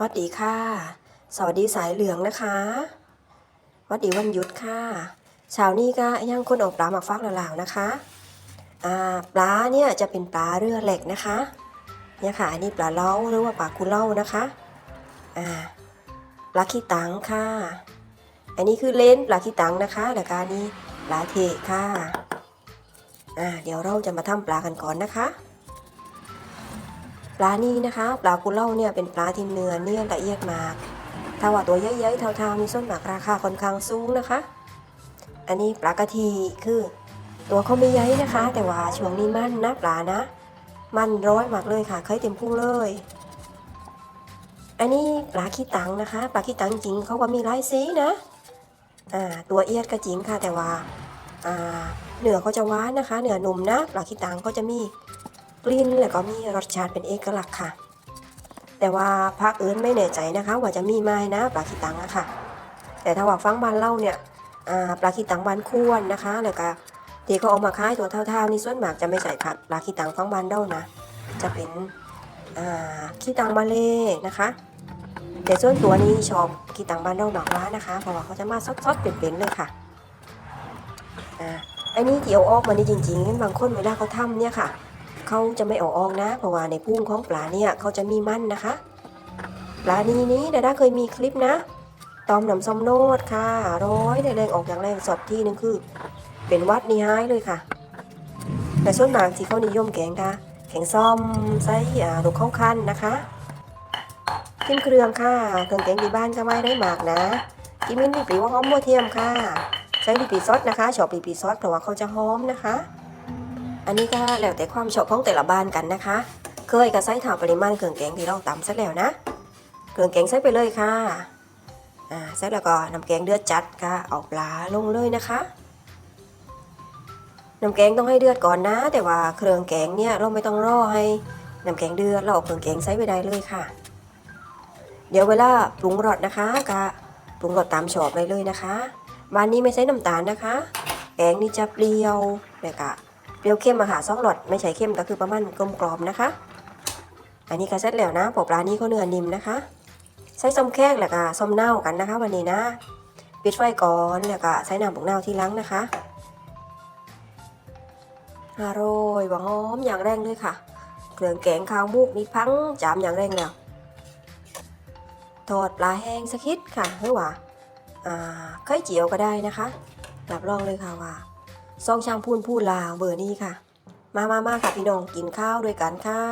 สวัสดีค่ะ สวัสดีสายเหลืองนะคะสวัสดีวันหยุดค่ะเช้านี้ก็ยังคนออกปลาหมาฟักหลาวๆนะคะอ่าปลาเนี่ยจะเป็นปลาเรือเหล็กนะคะเนี่ยค่ะอันนี้ปลาเล้าหรือว่าปลากุเล่านะคะอ่าปลาขี้ตังค่ะ อันนี้คือเลนส์ปลาขี้ตังนะคะแล้วก็นี้ปลาเทค่ะอ่าเดี๋ยวเราจะมาทำปลากันก่อนนะคะ ปลานี่นะคะ ปลากุเล่าเนี่ยเป็นปลาที่เนื้อเนี่ยละเอียดมากถ้าว่าตัวใหญ่ๆเท่าๆมีส้นหมากราคาค่อนข้างสูงนะคะ อันนี้ปลากระทีคือ ตัวเขาไม่ใหญ่นะคะ แต่ว่าช่วงนี้มันนะปลานะ มันร้อยมากเลยค่ะเคยเต็มพุงเลย อันนี้ปลาขี้ตังนะคะปลาขี้ตังจริงเขาก็มีหลายสีนะอ่าตัวเอียดก็จริงค่ะแต่ว่าอ่าเนื้อเขาจะหวานนะคะเนื้อนุ่มนะปลาขี้ตังก็จะมี กลิ่นแล้วก็มีรสชาติเป็นเอกลักษณ์ค่ะ แต่ว่าภาคอื่นไม่แน่ใจนะคะ ว่าจะมีไหมนะปลาขี้ตังอะค่ะ แต่ถ้าว่าฟังบ้านเล่าเนี่ยปลาขี้ตังบ้านควรนะคะ แล้วก็ที่เขาเออกมาขายตัวเท่าๆนี่ส่วนมากจะไม่ใส่ผักปลาขี้ตังฟังบ้านเล่านะ จะเป็นขี้ตังมาเลนะคะแต่ส่วนตัวนี้ชอบขี้ตังบ้านเล่ามากกว่านะคะ เพราะว่าเขาจะมาซดๆเป็นๆเลยค่ะอ่าอันนี้ที่เอาออกมานี่จริงๆบางคนเวลาเขาทำเนี่ยค่ะ เขาจะไม่เอาออกนะ เพราะว่าในพุ่งของปลาเนี่ยเขาจะมีมันนะคะ ปลานี้นี้ดาด้าเคยมีคลิปนะ ตอมหนำส้มโนดค่ะร้อยได้แรงออกอย่างแรงสดที่นึงคือ เป็นวัดนี้หายเลยค่ะ แต่ส่วนมากที่เขานิยมแกงค่ะแกงส้มไส้อ่าลูกข้าวคันนะคะขึ้นเครื่องค่ะเครื่องแกงที่บ้านก็ไม่ได้มากนะกิมินปีปีว่าหอมบัวเทียมค่ะใช้ปีปีซอสนะคะชอบปีปีซอสเพราะว่าเขาจะหอมนะคะ อันนี้ก็แล้วแต่ความชอบของแต่ละบ้านกันนะคะ เคยก็ใส่ถาปริมาณเครื่องแกงที่เราตำซะแล้วนะ เครื่องแกงใส่ไปเลยค่ะ อ่าเสร็จแล้วก็น้ำแกงเดือดจัดค่ะเอาปลาลงเลยนะคะน้ำแกงต้องให้เดือดก่อนนะ แต่ว่าเครื่องแกงเนี่ยเราไม่ต้องรอให้น้ำแกงเดือดเราเอาเครื่องแกงใส่ไปได้เลยค่ะ เดี๋ยวเวลาปรุงรสนะคะก็ปรุงรสตามชอบเลยเลยนะคะบ้านนี้ไม่ใช้น้ำตาลนะคะ แกงนี่จะเปรี้ยวแล้วก็ เปรี้ยวเข้มอะค่ะซองหลอดไม่ใช่เข้มก็คือประมาณกลมกรอบนะคะ อันนี้ก็เสร็จแล้วนะปอปลานี้ก็เนื้อนิ่มนะคะใส่ส้มแขกแล้วก็ส้มเน่ากันนะคะ วันนี้นะปิดไฟก่อนแล้วก็ใส่น้ำบุกเน่าที่ล้างนะคะอร่อยหวานหอมอย่างแรงเลยค่ะ เครื่องแกงข้าวบุกนี่พังจามอย่างแรงแล้วทอดปลาแห้งสักคิดค่ะหรือว่าอ่าไข่เจียวก็ได้นะคะรับรองเลยค่ะว่า ซ่องช่างพูนพูดลาวเบอร์นี้ค่ะ มามามาค่ะพี่น้องกินข้าวด้วยกันค่ะ